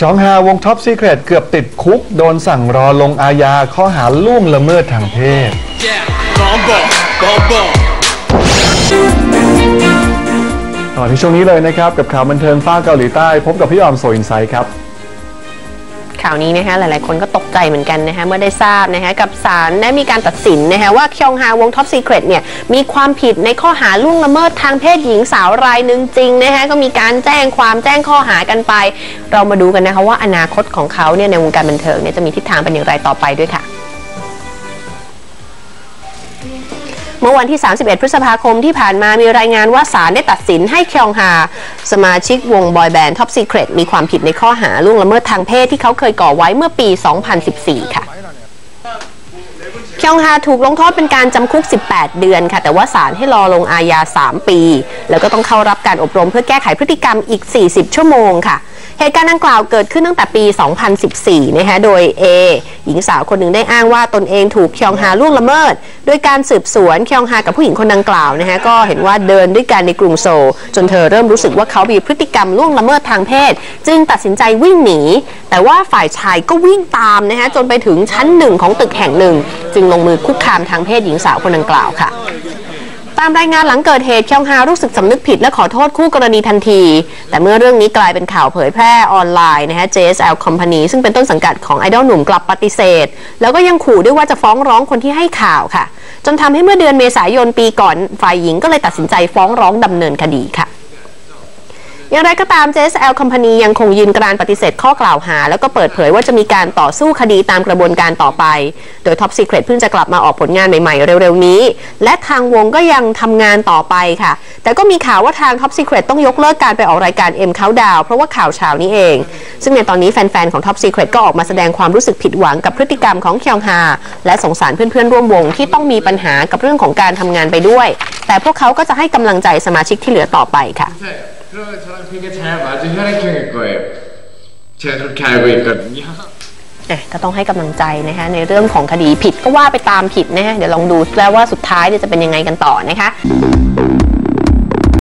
ชองฮาวงท็อปซีเครตเกือบติดคุก โดนสั่งรอลงอาญาข้อหาล่วงละเมิดทางเพศ ต่อที่ช่วงนี้เลยนะครับ กับข่าวบันเทิงฟ้ากเกาหลีใต้ พบกับพี่ออมโซอินไซด์ครับ ข่าวนี้นะคะหลายๆ คนก็ตกใจเหมือนกันนะคะเมื่อได้ทราบนะคะกับศาลได้มีการตัดสินนะคะว่าคยองฮาวงท็อปซีเครตเนี่ยมีความผิดในข้อหาล่วงละเมิดทางเพศหญิงสาวรายหนึ่งจริงนะคะก็มีการแจ้งความแจ้งข้อหากันไป เรามาดูกันนะคะว่าอนาคตของเขาเนี่ยในวงการบันเทิงเนี่ยจะมีทิศทางเป็นอย่างไรต่อไปด้วยค่ะ เมื่อวันที่ 31 พฤษภาคมที่ผ่านมามีรายงานว่าศาลได้ตัดสินให้คยองฮาสมาชิกวงบอยแบนด์ท็อปซีเครตมีความผิดในข้อหาล่วงละเมิดทางเพศที่เขาเคยก่อไว้เมื่อปี 2014 ค่ะคยองฮาถูกลงโทษเป็นการจำคุก 18 เดือนค่ะ แต่ว่าศาลให้รอลงอาญา 3 ปี แล้วก็ต้องเข้ารับการอบรมเพื่อแก้ไขพฤติกรรมอีก 40 ชั่วโมงค่ะ เหตุการณ์ดังกล่าวเกิดขึ้นตั้งแต่ปี 2014 นะคะ โดย A หญิงสาวคนหนึ่งได้อ้างว่าตนเองถูกคยองฮาล่วงละเมิด โดยการสืบสวนคยองฮากับผู้หญิงคนดังกล่าวนะคะก็เห็นว่าเดินด้วยกันในกรุงโซลจนเธอเริ่มรู้สึกว่าเขามีพฤติกรรมล่วงละเมิดทางเพศ จึงตัดสินใจวิ่งหนี แต่ว่าฝ่ายชายก็วิ่งตามนะคะจนไปถึงชั้นหนึ่งของตึกแห่งหนึ่ง จึงลงมือคุกคามทางเพศหญิงสาวคนดังกล่าวค่ะ ตามรายงานหลังเกิดเหตุคยองฮารู้สึกสำนึกผิดและขอโทษคู่กรณีทันที แต่เมื่อเรื่องนี้กลายเป็นข่าวเผยแพร่ออนไลน์นะฮะ JSL Company ซึ่งเป็นต้นสังกัดของไอดอลหนุ่มกลับปฏิเสธ แล้วก็ยังขู่ด้วยว่าจะฟ้องร้องคนที่ให้ข่าวค่ะ จนทำให้เมื่อเดือนเมษายนปีก่อนฝ่ายหญิงก็เลยตัดสินใจฟ้องร้องดำเนินคดีค่ะ อย่างไรก็ตาม JSL Company ยังคงยืนกรานปฏิเสธข้อกล่าวหา แล้วก็เปิดเผยว่าจะมีการต่อสู้คดีตามกระบวนการต่อไป โดย Top Secret เพิ่งจะกลับมาออกผลงานใหม่ ๆ เร็ว ๆ นี้ และทางวงก็ยังทำงานต่อไปค่ะ แต่ก็มีข่าวว่าทาง Top Secret ต้องยกเลิกการไปออกรายการ M Countdown เพราะว่าข่าวเช้านี้เอง ซึ่งในตอนนี้แฟน ๆ ของ Top Secret ก็ออกมาแสดงความรู้สึกผิดหวังกับพฤติกรรมของคยงฮาและสงสารเพื่อนๆร่วมวงที่ต้องมีปัญหากับเรื่องของการทำงานไปด้วย แต่พวกเขาก็จะให้กำลังใจสมาชิกที่เหลือต่อไปค่ะ ก็ต้องให้กำลังใจนะคะในเรื่องของคดีผิดก็ว่าไปตามผิดนะฮะเดี๋ยวลองดูแล้วว่าสุดท้ายจะเป็นยังไงกันต่อนะคะ